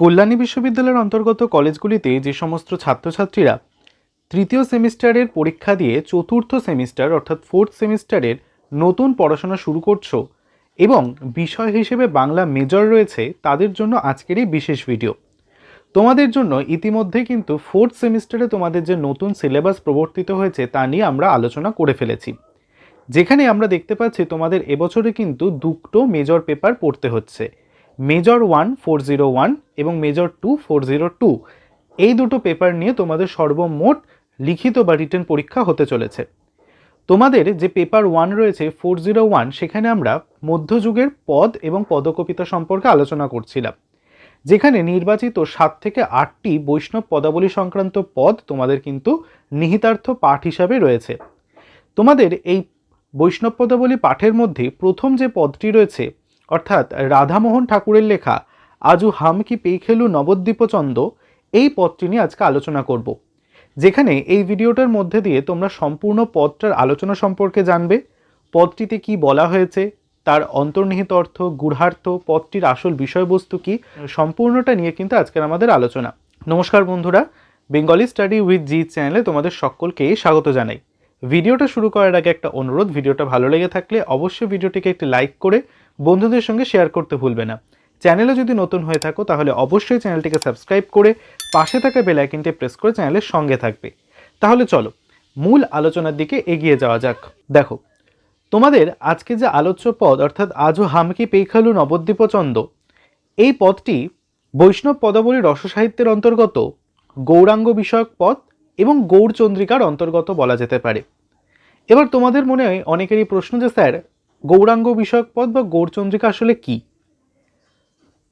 কল্যাণী বিশ্ববিদ্যালয়ের অন্তর্গত কলেজগুলিতে যে সমস্ত ছাত্রছাত্রীরা তৃতীয় সেমিস্টারের পরীক্ষা দিয়ে চতুর্থ সেমিস্টার, অর্থাৎ ফোর্থ সেমিস্টারের নতুন পড়াশোনা শুরু করছ এবং বিষয় হিসেবে বাংলা মেজর রয়েছে, তাদের জন্য আজকের এই বিশেষ ভিডিও। তোমাদের জন্য ইতিমধ্যে কিন্তু ফোর্থ সেমিস্টারে তোমাদের যে নতুন সিলেবাস প্রবর্তিত হয়েছে, তা নিয়ে আমরা আলোচনা করে ফেলেছি। যেখানে আমরা দেখতে পাচ্ছি তোমাদের এবছরে কিন্তু দুটো মেজর পেপার পড়তে হচ্ছে। Major one four zero one এবং major two four zero two এই দুটো পেপার নিয়ে তোমাদের সর্বমোট লিখিত বা রিটেন পরীক্ষা হতে চলেছে। তোমাদের যে পেপার ওয়ান রয়েছে ফোর জিরো ওয়ান সেখানে আমরা মধ্যযুগের পদ এবং পদকবিতা সম্পর্কে আলোচনা করছিলাম। যেখানে নির্বাচিত সাত থেকে আটটি বৈষ্ণব পদাবলী সংক্রান্ত পদ তোমাদের কিন্তু নিহিতার্থ পাঠ হিসাবে রয়েছে। তোমাদের এই বৈষ্ণব পদাবলী পাঠের মধ্যে প্রথম যে পদটি রয়েছে অর্থাৎ রাধামোহন ঠাকুরের লেখা, আজু হাম কি পেখেলু নবদ্বীপচন্দ এই পদটি নিয়ে আজকে আলোচনা করব। যেখানে এই ভিডিওটার মধ্যে দিয়ে তোমরা সম্পূর্ণ পদটার আলোচনা সম্পর্কে জানবে, পদটিতে কি বলা হয়েছে, তার অন্তর্নিহিত অর্থ গূঢ়ার্থ পদটির আসল বিষয়বস্তু কি, সম্পূর্ণটা নিয়ে কিন্তু আজকের আমাদের আলোচনা। নমস্কার বন্ধুরা বেঙ্গলি স্টাডি উইথ জি চ্যানেলে তোমাদের সকলকে স্বাগত জানাই। ভিডিওটা শুরু করার আগে একটা অনুরোধ, ভিডিওটা ভালো লেগে থাকলে অবশ্যই ভিডিওটিকে একটি লাইক করে বন্ধুদের সঙ্গে শেয়ার করতে ভুলবে না। চ্যানেলে যদি নতুন হয়ে থাকো, তাহলে অবশ্যই চ্যানেলটিকে সাবস্ক্রাইব করে পাশে থাকা বেল আইকনটি প্রেস করে চ্যানেলের সঙ্গে থাকবে। তাহলে চলো, মূল আলোচনার দিকে এগিয়ে যাওয়া যাক। দেখো, তোমাদের আজকে যে আলোচ্য পদ, অর্থাৎ আজও হামকি পেখালু নবদ্বীপচন্দ এই পদটি বৈষ্ণব পদাবলী রসসাহিত্যের অন্তর্গত গৌরাঙ্গ বিষয়ক পদ এবং গৌরচন্দ্রিকার অন্তর্গত বলা যেতে পারে। এবার তোমাদের মনে অনেকেরই প্রশ্ন যে, স্যার গৌরাঙ্গ বিষয়ক পদ বা গৌরচন্দ্রিকা আসলে কি?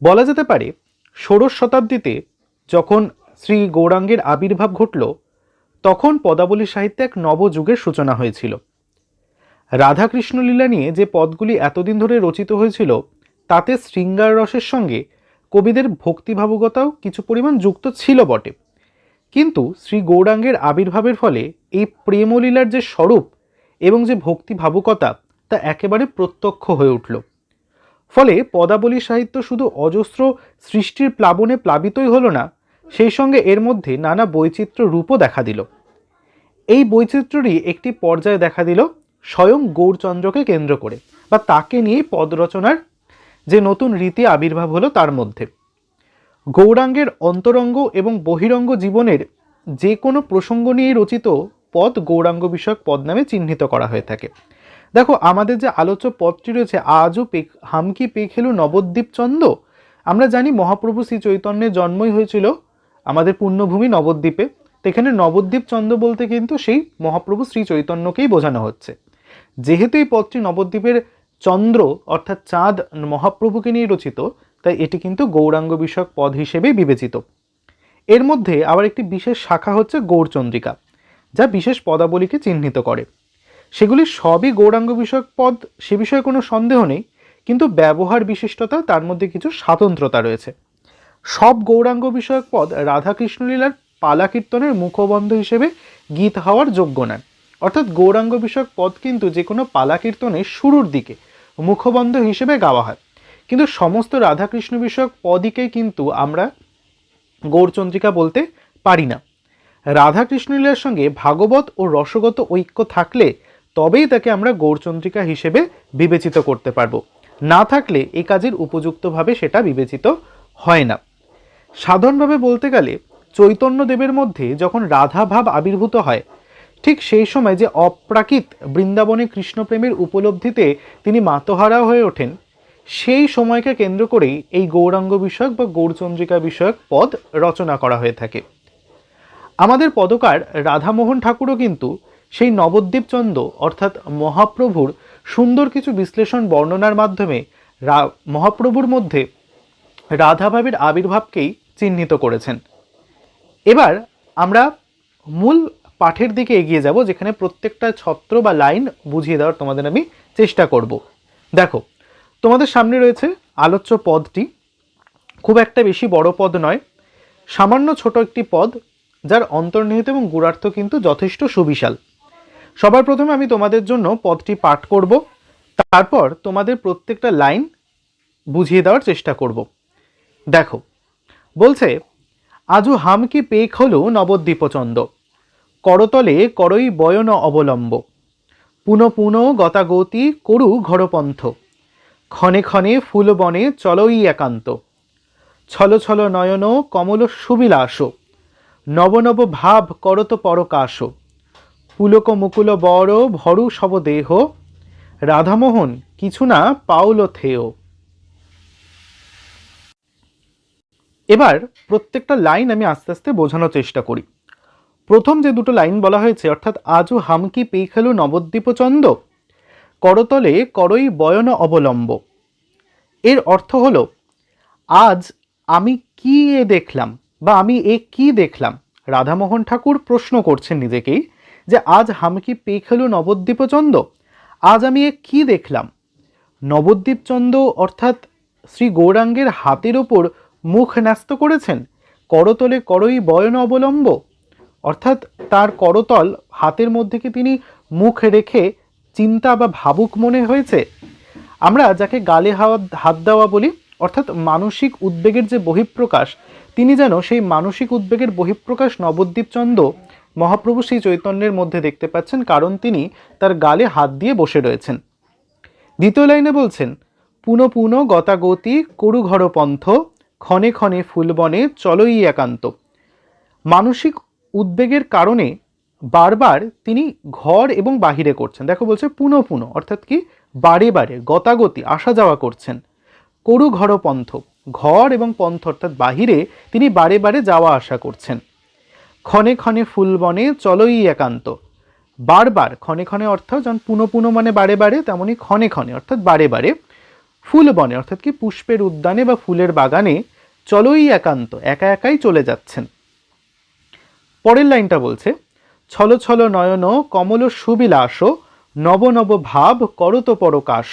বলা যেতে পারে, ষোড়শ শতাব্দীতে যখন শ্রী গৌরাঙ্গের আবির্ভাব ঘটল, তখন পদাবলী সাহিত্যে এক নবযুগের সূচনা হয়েছিল। রাধাকৃষ্ণ লীলা নিয়ে যে পদগুলি এতদিন ধরে রচিত হয়েছিল, তাতে শৃঙ্গার রসের সঙ্গে কবিদের ভক্তিভাবুকতাও কিছু পরিমাণ যুক্ত ছিল বটে। কিন্তু শ্রী গৌরাঙ্গের আবির্ভাবের ফলে এই প্রেমলীলার যে স্বরূপ এবং যে ভক্তি ভাবুকতা তা একেবারে প্রত্যক্ষ হয়ে উঠল। ফলে পদাবলী সাহিত্য শুধু অজস্র সৃষ্টির প্লাবনে প্লাবিতই হলো না, সেই সঙ্গে এর মধ্যে নানা বৈচিত্র্য রূপও দেখা দিল। এই বৈচিত্র্যরই একটি পর্যায়ে দেখা দিল স্বয়ং গৌরচন্দ্রকে কেন্দ্র করে বা তাকে নিয়ে পদ রচনার যে নতুন রীতি আবির্ভাব হলো তার মধ্যে। গৌরাঙ্গের অন্তরঙ্গ এবং বহিরঙ্গ জীবনের যে কোনো প্রসঙ্গ নিয়ে রচিত পদ গৌরাঙ্গ বিষয়ক পদ নামে চিহ্নিত করা হয়ে থাকে। দেখো, আমাদের যে আলোচ্য পথটি রয়েছে, আজও পে হামকি পেখেলু নবদ্বীপ চন্দ। আমরা জানি মহাপ্রভু শ্রী চৈতন্যের জন্মই হয়েছিল আমাদের পুণ্যভূমি নবদ্বীপে। এখানে নবদ্বীপ চন্দ বলতে কিন্তু সেই মহাপ্রভু শ্রী চৈতন্যকেই বোঝানো হচ্ছে। যেহেতু এই পথটি নবদ্বীপের চন্দ্র, অর্থাৎ চাঁদ মহাপ্রভুকে নিয়ে রচিত, তাই এটি কিন্তু গৌরাঙ্গ বিষয়ক পদ হিসেবেই বিবেচিত। এর মধ্যে আবার একটি বিশেষ শাখা হচ্ছে গৌরচন্দ্রিকা, যা বিশেষ পদাবলীকে চিহ্নিত করে। সেগুলি সবই গৌরাঙ্গ বিষয়ক পদ, সে বিষয়ে কোনো সন্দেহ নেই, কিন্তু ব্যবহার বিশিষ্টতা, তার মধ্যে কিছু স্বাতন্ত্রতা রয়েছে। সব গৌরাঙ্গ বিষয়ক পদ রাধাকৃষ্ণলীলার পালা কীর্তনের মুখবন্ধ হিসেবে গীত হওয়ার যোগ্য নয় অর্থাৎ গৌরাঙ্গ বিষয়ক পদ কিন্তু যে কোনো পালা কীর্তনের শুরুর দিকে মুখবন্ধ হিসেবে গাওয়া হয়। কিন্তু সমস্ত রাধাকৃষ্ণ বিষয়ক পদইকে কিন্তু আমরা গৌরচন্দ্রিকা বলতে পারি না। রাধাকৃষ্ণলীলার সঙ্গে ভাগবত ও রসগত ঐক্য থাকলে তবেই তাকে আমরা গৌরচন্দ্রিকা হিসেবে বিবেচিত করতে পারব। না থাকলে এই কাজের উপযুক্তভাবে সেটা বিবেচিত হয় না। সাধারণভাবে বলতে গেলে, চৈতন্যদেবের মধ্যে যখন রাধা ভাব আবির্ভূত হয়, ঠিক সেই সময় যে অপ্রাকৃত বৃন্দাবনে কৃষ্ণপ্রেমের উপলব্ধিতে তিনি মাতহারা হয়ে ওঠেন, সেই সময়কে কেন্দ্র করেই এই গৌরাঙ্গ বিষয়ক বা গৌরচন্দ্রিকা বিষয়ক পদ রচনা করা হয়ে থাকে। আমাদের পদকার রাধামোহন ঠাকুরও কিন্তু সেই নবদ্বীপ চন্দ অর্থাৎ মহাপ্রভুর সুন্দর কিছু বিশ্লেষণ বর্ণনার মাধ্যমে মহাপ্রভুর মধ্যে রাধাভাবের আবির্ভাবকেই চিহ্নিত করেছেন। এবার আমরা মূল পাঠের দিকে এগিয়ে যাব, যেখানে প্রত্যেকটা ছত্র বা লাইন বুঝিয়ে দেওয়ার তোমাদের আমি চেষ্টা করব। দেখো, তোমাদের সামনে রয়েছে আলোচ্য পদটি। খুব একটা বেশি বড় পদ নয়, সামান্য ছোট একটি পদ, যার অন্তর্নিহিত এবং গুণার্থ কিন্তু যথেষ্ট সুবিশাল। সবার প্রথমে আমি তোমাদের জন্য পদটি পাঠ করব, তারপর তোমাদের প্রত্যেকটা লাইন বুঝিয়ে দেওয়ার চেষ্টা করব। দেখো, বলছে আজু হামকি পেক হলু নবদ্বীপচন্দ করতলে করই বয়ন অবলম্ব। পুন পুন গতাগতি করু ঘরপন্থ। ক্ষণে ক্ষণে ফুলবনে চলই একান্ত। ছল ছল নয়ন কমল সুবিলাস। নবনব ভাব করত পরকাশ। পুলক মুকুল বড় ভরু সব দেহ। রাধামোহন, কিছু না পাউল থেয়। এবার প্রত্যেকটা লাইন আমি আস্তে আস্তে বোঝানোর চেষ্টা করি। প্রথম যে দুটো লাইন বলা হয়েছে, অর্থাৎ আজও হামকি পেখালু নবদ্বীপচন্দ করতলে করই বয়ন অবলম্ব। এর অর্থ হলো, আজ আমি কি এ দেখলাম বা আমি এ কি দেখলাম? রাধামোহন ঠাকুর প্রশ্ন করছেন নিজেকেই যে আজ হামকি পেখালু নবদ্বীপচন্দ আজ আমি এ কি দেখলাম? নবদ্বীপচন্দ অর্থাৎ শ্রী গৌরাঙ্গের হাতের ওপর মুখ ন্যস্ত করেছেন, করতলে করই বয়ন অবলম্ব। অর্থাৎ তার করতল হাতের মধ্যে কি তিনি মুখ রেখে চিন্তা বা ভাবুক মনে হয়েছে? আমরা যাকে গালে হাওয়া হাত দেওয়া বলি, অর্থাৎ মানসিক উদ্বেগের যে বহিঃপ্রকাশ, তিনি যেন সেই মানসিক উদ্বেগের বহিঃপ্রকাশ নবদ্বীপচন্দ মহাপ্রভু সেই চৈতন্যের মধ্যে দেখতে পাচ্ছেন কারণ তিনি তার গালে হাত দিয়ে বসে রয়েছেন। দ্বিতীয় লাইনে বলছেন, পুনঃ পুনঃ গতাগতি করু ঘর পন্থ, ক্ষণে ক্ষণে ফুলবনে চলই একান্ত। মানসিক উদ্বেগের কারণে বারবার তিনি ঘর এবং বাহিরে করছেন। দেখো বলছে, পুনঃ পুনঃ অর্থাৎ কি, বারে বারে, গতাগতি, আসা যাওয়া করছেন। করু ঘর পন্থ, ঘর এবং পন্থ অর্থাৎ বাহিরে তিনি বারে বারে যাওয়া আসা করছেন। ক্ষণে ক্ষণে ফুলবনে চলই একান্ত। বারবার, ক্ষণে ক্ষণে অর্থাৎ যখন পুনঃ পুনঃ মানে বারে বারে তেমনই ক্ষণে ক্ষণে, অর্থাৎ বারে বারে ফুল বনে, অর্থাৎ কি পুষ্পের উদ্যানে বা ফুলের বাগানে চলই একান্ত, একা একাই চলে যাচ্ছেন। পরের লাইনটা বলছে, ছল ছল নয়ন কমল সুবিলাস, নব নব ভাব করত পরকাশ।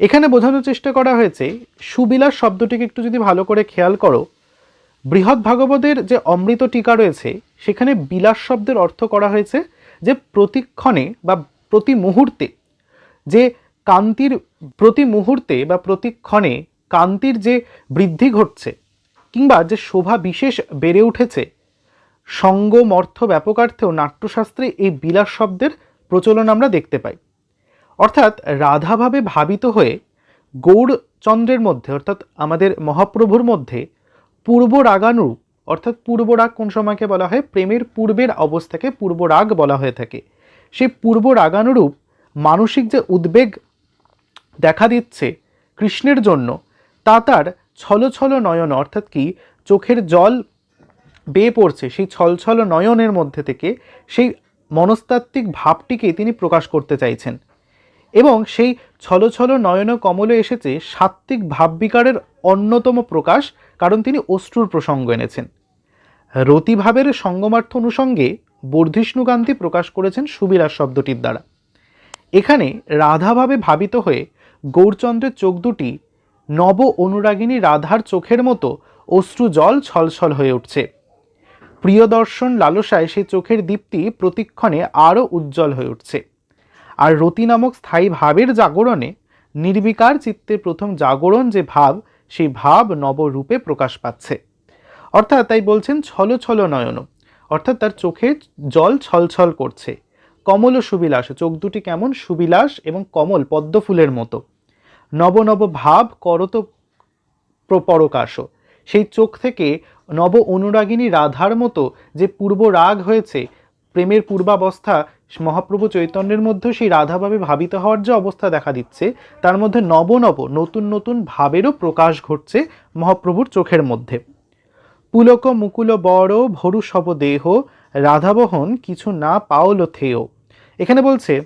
এখানে বোঝানোর চেষ্টা করা হয়েছে, সুবিলাস শব্দটিকে একটু যদি ভালো করে খেয়াল করো বৃহৎ ভাগবতের যে অমৃত টিকা রয়েছে, সেখানে বিলাস শব্দের অর্থ করা হয়েছে যে প্রতিক্ষণে বা প্রতি মুহূর্তে, যে কান্তির প্রতি মুহূর্তে বা প্রতিক্ষণে কান্তির যে বৃদ্ধি ঘটছে কিংবা যে শোভা বিশেষ বেড়ে উঠেছে সঙ্গম অর্থ ব্যাপকার্থেও নাট্যশাস্ত্রে এই বিলাস শব্দের প্রচলন আমরা দেখতে পাই। অর্থাৎ রাধাভাবে ভাবিত হয়ে গৌড়চন্দ্রের মধ্যে, অর্থাৎ আমাদের মহাপ্রভুর মধ্যে পূর্ব রাগানুরূপ অর্থাৎ পূর্ব রাগ কোন সময়কে বলা হয়? প্রেমের পূর্বের অবস্থাকে পূর্ব রাগ বলা হয়ে থাকে। সেই পূর্ব রাগানুরূপ মানসিক যে উদ্বেগ দেখা দিচ্ছে কৃষ্ণের জন্য, তা তার ছল ছল নয়ন, অর্থাৎ কি? চোখের জল বেয়ে পড়ছে, সেই ছলছল নয়নের মধ্যে থেকে সেই মনস্তাত্ত্বিক ভাবটিকে তিনি প্রকাশ করতে চাইছেন। এবং সেই ছলছল নয়ন কমলে এসেছে সাত্ত্বিক ভাববিকারের অন্যতম প্রকাশ কারণ তিনি অশ্রুর প্রসঙ্গ এনেছেন। রতিভাবের সঙ্গমার্থ অনুষঙ্গে বর্ধিষ্ণুকান্তি প্রকাশ করেছেন সুবিলাস শব্দটির দ্বারা। এখানে রাধাভাবে ভাবিত হয়ে গৌরচন্দ্রের চোখ দুটি নব অনুরাগিনী রাধার চোখের মতো অশ্রু জল ছলছল হয়ে উঠছে। প্রিয় দর্শন লালসায় সেই চোখের দীপ্তি প্রতিক্ষণে আরও উজ্জ্বল হয়ে উঠছে। আর রতি নামক স্থায়ী ভাবের জাগরণে নির্বিকার চিত্তে প্রথম জাগরণ যে ভাব সেই ভাব নবরূপে প্রকাশ পাচ্ছে। অর্থাৎ তাই বলছেন ছল ছল নয়ন। অর্থাৎ তার চোখে জল ছলছল করছে। কমল ও সুবিলাস, চোখ দুটি কেমন সুবিলাস এবং কমল পদ্ম ফুলের মতো। নব নব ভাব করত পরকাশ সেই চোখ থেকে নব অনুরাগিনী রাধার মতো যে পূর্ব রাগ হয়েছে, প্রেমের পূর্বাবস্থা মহাপ্রভু চৈতন্যের মধ্যে সেই রাধাভাবে ভাবিত হওয়ার যে অবস্থা দেখা দিচ্ছে, তার মধ্যে নব নব নতুন নতুন ভাবেরও প্রকাশ ঘটছে মহাপ্রভুর চোখের মধ্যে। পুলক মুকুল বড় ভরু সব দেহ, রাধাবহন কিছু না পাওল থেয়। এখানে বলছে,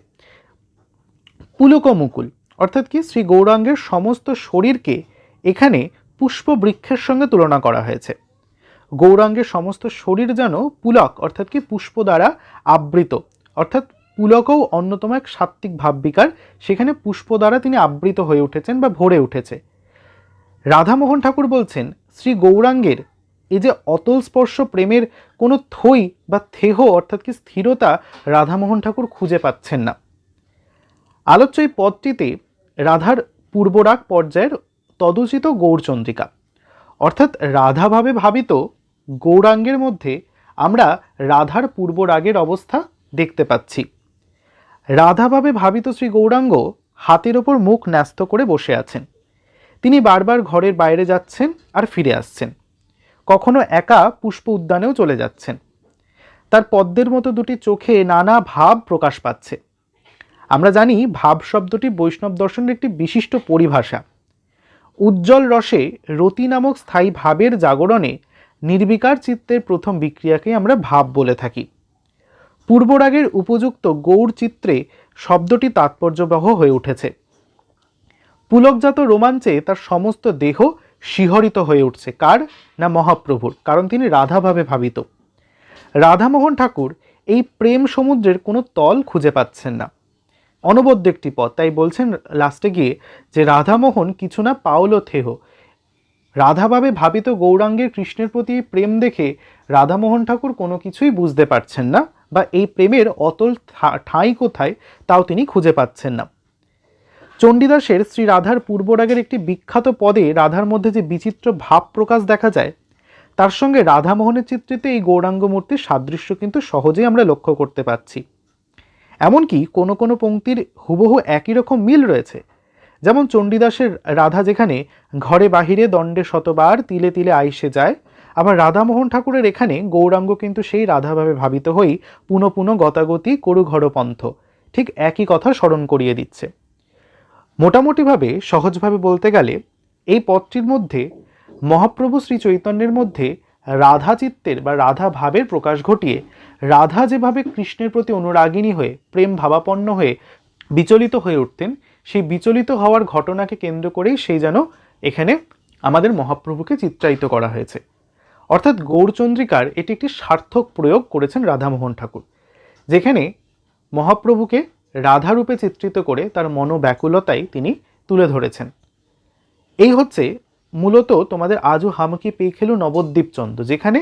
পুলক মুকুল, অর্থাৎ কি শ্রী গৌরাঙ্গের সমস্ত শরীরকে এখানে পুষ্প বৃক্ষের সঙ্গে তুলনা করা হয়েছে। গৌরাঙ্গের সমস্ত শরীর যেন পুলক, অর্থাৎ কি পুষ্প দ্বারা আবৃত। অর্থাৎ পুলকও অন্যতম এক সাত্ত্বিক ভাববিকার। সেখানে পুষ্প দ্বারা তিনি আবৃত হয়ে উঠেছেন বা ভরে উঠেছে। রাধামোহন ঠাকুর বলছেন, শ্রী গৌরাঙ্গের এই যে অতল স্পর্শ প্রেমের কোনো থই বা থেহ অর্থাৎ কি স্থিরতা রাধামোহন ঠাকুর খুঁজে পাচ্ছেন না। আলোচ্য এই পদটিতে রাধার পূর্বরাগ পর্যায়ের তদুচিত গৌরচন্দ্রিকা। অর্থাৎ রাধাভাবে ভাবিত গৌরাঙ্গের মধ্যে আমরা রাধার পূর্ব রাগের অবস্থা দেখতে পাচ্ছি। রাধাভাবে ভাবিত শ্রী গৌরাঙ্গ হাতের ওপর মুখ ন্যস্ত করে বসে আছেন। তিনি বারবার ঘরের বাইরে যাচ্ছেন আর ফিরে আসছেন। কখনো একা পুষ্প উদ্যানেও চলে যাচ্ছেন। তার পদ্মের মতো দুটি চোখে নানা ভাব প্রকাশ পাচ্ছে। আমরা জানি ভাব শব্দটি বৈষ্ণব দর্শনের একটি বিশিষ্ট পরিভাষা। উজ্জ্বল রসে রতি নামক স্থায়ী ভাবের জাগরণে নির্বিকার চিত্তের প্রথম বিক্রিয়াকে আমরা ভাব বলে থাকি। পূর্বরাগের উপযুক্ত গৌর চিত্রে শব্দটি তাৎপর্যবহ হয়ে উঠেছে। পুলকজাত রোমাঞ্চে তার সমস্ত দেহ শিহরিত হয়ে উঠছে। কার? না মহাপ্রভুর? কারণ তিনি রাধাভাবে ভাবিত। রাধামোহন ঠাকুর এই প্রেম সমুদ্রের কোনো তল খুঁজে পাচ্ছেন না। অনবদ্য একটি পথ। তাই বলছেন লাস্টে গিয়ে যে, রাধামোহন কিছু না পাওলো থেহ। রাধাভাবে ভাবিত গৌরাঙ্গের কৃষ্ণের প্রতি প্রেম দেখে রাধামোহন ঠাকুর কোনো কিছুই বুঝতে পারছেন না। বা এই প্রেমের অতল ঠাঁই কোথায় তাও তিনি খুঁজে পাচ্ছেন না। চণ্ডীদাসের শ্রী রাধার পূর্বরাগের একটি বিখ্যাত পদে রাধার মধ্যে যে বিচিত্র ভাব প্রকাশ দেখা যায়, তার সঙ্গে রাধামোহনের চিত্রিতে এই গৌরাঙ্গ মূর্তির সাদৃশ্য কিন্তু সহজেই আমরা লক্ষ্য করতে পারছি। এমনকি কোনো কোনো পংক্তির হুবহু একই রকম মিল রয়েছে। যেমন চণ্ডীদাসের রাধা যেখানে ঘরে বাহিরে দণ্ডে শতবার তিলে তিলে আইসে যায় আবার রাধামোহন ঠাকুরের এখানে গৌরাঙ্গ কিন্তু সেই রাধাভাবে ভাবিত হই পুনঃ পুনঃ গতাগতি ঘরপন্থ ঠিক একই কথা স্মরণ করিয়ে দিচ্ছে। মোটামুটিভাবে সহজভাবে বলতে গেলে এই পথটির মধ্যে মহাপ্রভু শ্রী চৈতন্যের মধ্যে রাধা চিত্তের বা রাধা ভাবের প্রকাশ ঘটিয়ে রাধা যেভাবে কৃষ্ণের প্রতি অনুরাগিনী হয়ে প্রেম ভাবাপন্ন হয়ে বিচলিত হয়ে উঠতেন, সেই বিচলিত হওয়ার ঘটনাকে কেন্দ্র করেই সেই যেন এখানে আমাদের মহাপ্রভুকে চিত্রায়িত করা হয়েছে। অর্থাৎ গৌরচন্দ্রিকার এটি একটি সার্থক প্রয়োগ করেছেন রাধামোহন ঠাকুর, যেখানে মহাপ্রভুকে রাধারূপে চিত্রিত করে তার মনোব্যাকুলতাই তিনি তুলে ধরেছেন। এই হচ্ছে মূলত তোমাদের আজও হামকি পেয়ে খেলু নবদ্বীপ চন্দ্র যেখানে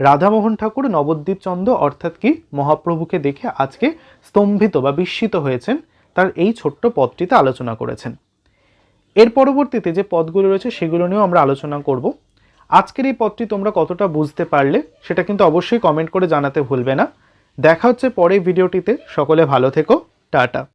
রাধামোহন ঠাকুর নবদ্বীপ চন্দ্র অর্থাৎ কি মহাপ্রভুকে দেখে আজকে স্তম্ভিত বা বিস্মিত হয়েছেন, তার এই ছোট্ট পদটিতে আলোচনা করেছেন। এর পরবর্তীতে যে পদগুলো রয়েছে সেগুলো নিয়েও আমরা আলোচনা করব। আজকের এই পথটি তোমরা কতটা বুঝতে পারলে সেটা কিন্তু অবশ্যই কমেন্ট করে জানাতে ভুলবে না। দেখা হচ্ছে পরের ভিডিওটিতে সকলে ভালো থেকো। টাটা।